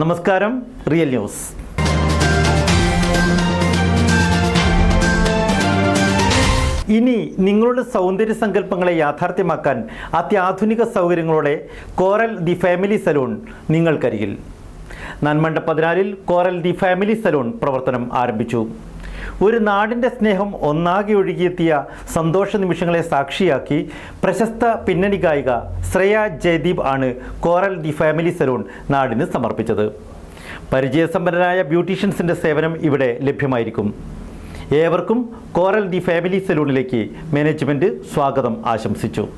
നമസ്കാരം real news ഇനി നിങ്ങളുടെ സൗന്ദര്യ സങ്കല്പങ്ങളെ യാഥാർത്ഥ്യമാക്കാൻ അത്യാധുനിക സൗകര്യങ്ങളോടെ കോറൽ ദി ഫാമിലി സലൂൺ നിങ്ങൾക്കരികിൽ. നന്മണ്ട പതിനാലിൽ കോറൽ ദി ഫാമിലി സലൂൺ പ്രവർത്തനം ആരംഭിച്ചു. ഒരു നാടിന്റെ സ്നേഹം ഒന്നാകെ ഒഴുകിയെത്തിയ സന്തോഷ നിമിഷങ്ങളെ സാക്ഷിയാക്കി പ്രശസ്ത പിന്നണി ഗായിക ശ്രേയ ജയദീപ് ആണ് കോറൽ ദി ഫാമിലി സലൂൺ നാടിന് സമർപ്പിച്ചത്. പരിചയസമ്പന്നരായ ബ്യൂട്ടീഷ്യൻസിന്റെ സേവനം ഇവിടെ ലഭ്യമായിരിക്കും. ഏവർക്കും കോറൽ ദി ഫാമിലി സലൂണിലേക്ക് മാനേജ്മെന്റ് സ്വാഗതം ആശംസിച്ചു.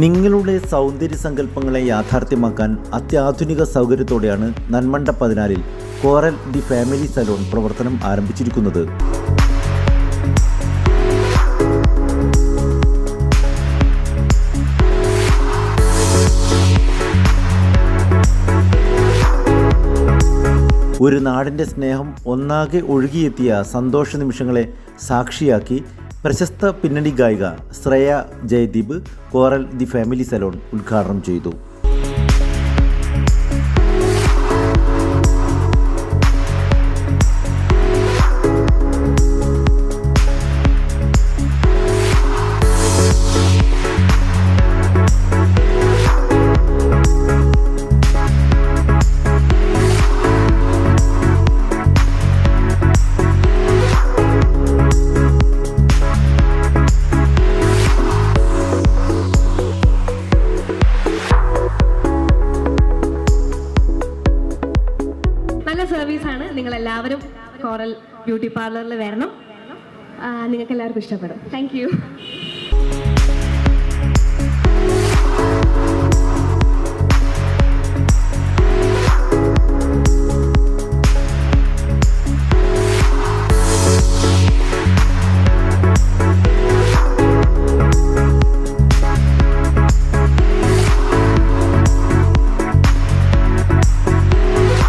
നിങ്ങളുടെ സൗന്ദര്യ സങ്കല്പങ്ങളെ യാഥാർത്ഥ്യമാക്കാൻ അത്യാധുനിക സൗകര്യത്തോടെയാണ് നന്മണ്ട പതിനാലിൽ കോറൽ ദി ഫാമിലി സലൂൺ പ്രവർത്തനം ആരംഭിച്ചിരിക്കുന്നത്. ഒരു നാടിന്റെ സ്നേഹം ഒന്നാകെ ഒഴുകിയെത്തിയ സന്തോഷ നിമിഷങ്ങളെ സാക്ഷിയാക്കി പ്രശസ്ത പിന്നണി ഗായിക Shreya Jayadeep Coral the family salon ഉദ്ഘാടനം ചെയ്തു. നല്ല ആണ്. നിങ്ങൾ എല്ലാവരും കോറൽ ബ്യൂട്ടി പാർലറിൽ വരണം. നിങ്ങൾക്ക് എല്ലാവർക്കും ഇഷ്ടപ്പെടും. താങ്ക്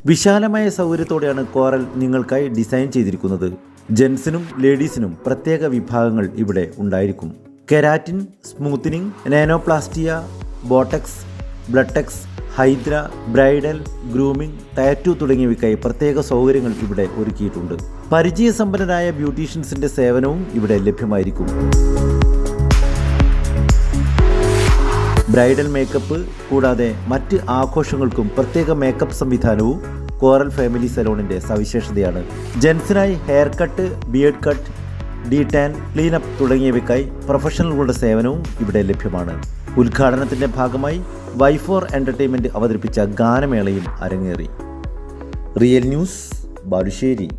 വിശാലമായ സൗകര്യത്തോടെയാണ് കോറൽ നിങ്ങൾക്കായി ഡിസൈൻ ചെയ്തിരിക്കുന്നത്. ജെൻസിനും ലേഡീസിനും പ്രത്യേക വിഭാഗങ്ങൾ ഇവിടെ ഉണ്ടായിരിക്കും. കെരാറ്റിൻ സ്മൂത്തനിങ് നാനോപ്ലാസ്റ്റിയ ബോട്ടക്സ് ബ്ലഡ്ടെക്സ് ഹൈദ്ര ബ്രൈഡൽ ഗ്രൂമിംഗ് ടാറ്റു തുടങ്ങിയവയ്ക്കായി പ്രത്യേക സൗകര്യങ്ങൾ ഇവിടെ ഒരുക്കിയിട്ടുണ്ട്. പരിചയസമ്പന്നരായ ബ്യൂട്ടീഷ്യൻസിന്റെ സേവനവും ഇവിടെ ലഭ്യമായിരിക്കും. ബ്രൈഡൽ മേക്കപ്പ് കൂടാതെ മറ്റ് ആഘോഷങ്ങൾക്കും പ്രത്യേക മേക്കപ്പ് സംവിധാനവും കോറൽ ഫാമിലി സലോണിന്റെ സവിശേഷതയാണ്. ജെൻസിനായി hair cut beard cut de tan cleanup തുടങ്ങിയവയ്ക്കായി പ്രൊഫഷണലുകളുടെ സേവനവും ഇവിടെ ലഭ്യമാണ്. ഉദ്ഘാടനത്തിന്റെ ഭാഗമായി വൈഫോർ എന്റർടൈൻമെന്റ് അവതരിപ്പിച്ച ഗാനമേളയും അരങ്ങേറി. Real news Balussery.